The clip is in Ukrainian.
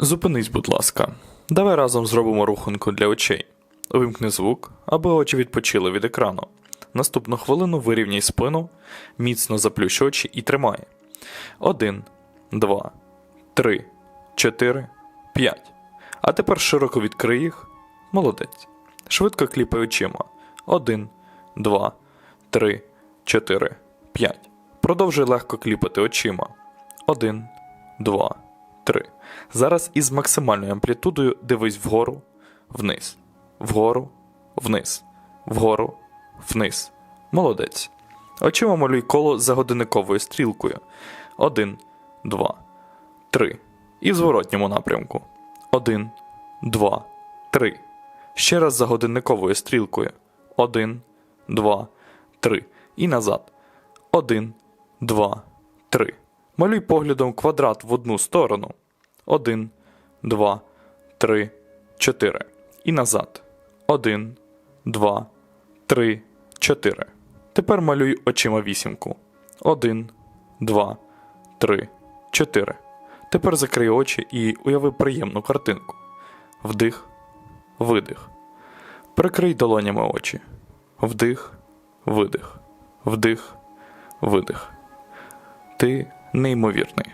Зупинись, будь ласка. Давай разом зробимо руханку для очей. Увімкни звук, аби очі відпочили від екрану. Наступну хвилину вирівняй спину, міцно заплющ очі і тримай. Один, два, три, чотири, п'ять. А тепер широко відкрий їх. Молодець. Швидко кліпай очима. Один, два, три, чотири, п'ять. Продовжуй легко кліпати очима. Один, два, три. Зараз із максимальною амплітудою дивись вгору, вниз, вгору, вниз, вгору, вниз. Молодець. Очима малюй коло за годинниковою стрілкою. Один, два, три. І в зворотньому напрямку. Один, два, три. Ще раз за годинниковою стрілкою. Один, два, три. І назад. Один, два, три. Малюй поглядом квадрат в одну сторону. Один, два, три, чотири. І назад. Один, два, три, чотири. Тепер малюй очима вісімку. Один, два, три, чотири. Тепер закрий очі і уяви приємну картинку. Вдих, видих. Прикрий долонями очі. Вдих, видих. Вдих, видих. Ти неймовірний.